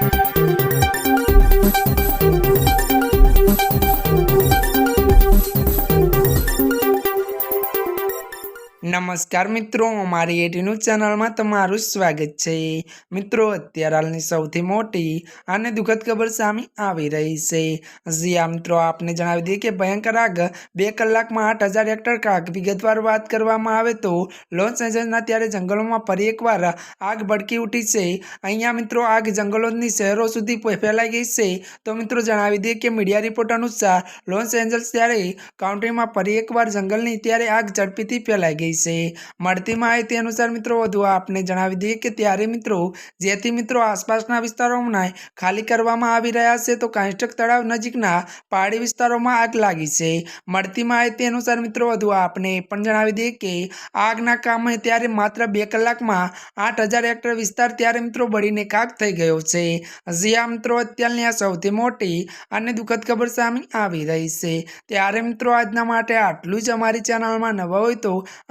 Thank you. નમસ્કાર મિત્રો, અમારી એટીનું ચેનલમાં તમારું સ્વાગત છે. મિત્રો, અત્યારે હાલની સૌથી મોટી અને દુઃખદ ખબર સામે આવી રહી છે. જી મિત્રો, આપને જણાવી દઈએ કે ભયંકર આગ બે કલાકમાં આઠ હજાર હેક્ટર કાક વિગતવાર વાત કરવામાં આવે તો લોસ એન્જલ્સના ત્યારે જંગલોમાં ફરી એકવાર આગ ભડકી ઉઠી છે. અહીંયા, મિત્રો, આગ જંગલોની શહેરો સુધી ફેલાઈ ગઈ છે. તો મિત્રો, જણાવી દઈએ કે મીડિયા રિપોર્ટ અનુસાર લોસ એન્જલ્સ ત્યારે કાઉન્ટ્રીમાં ફરી એકવાર જંગલની ત્યારે આગ ઝડપીથી ફેલાઈ ગઈ છે. મળતી માહિતી અનુસાર મિત્રો, વધુ આપને જણાવી દઈએ કે ત્યારે મિત્રો, જેથી મિત્રો આસપાસના વિસ્તારોમાં ખાલી કરવામાં આવી રહ્યા છે, તો કાંસ્ટક તળાવ નજીકના પહાડી વિસ્તારોમાં આગ લાગી છે. મળતી માહિતી અનુસાર મિત્રો, વધુ આપને પણ જણાવી દઈએ કે આગના કામે ત્યારે માત્ર બે કલાકમાં આઠ હજાર હેક્ટર વિસ્તાર ત્યારે મિત્રો બળીને કાક થઈ ગયો છે. હજી આ મિત્રો, અત્યારની આ સૌથી મોટી અને દુઃખદ ખબર સામે આવી રહી છે. ત્યારે મિત્રો, આજના માટે આટલું જ. અમારી ચેનલમાં નવા હોય તો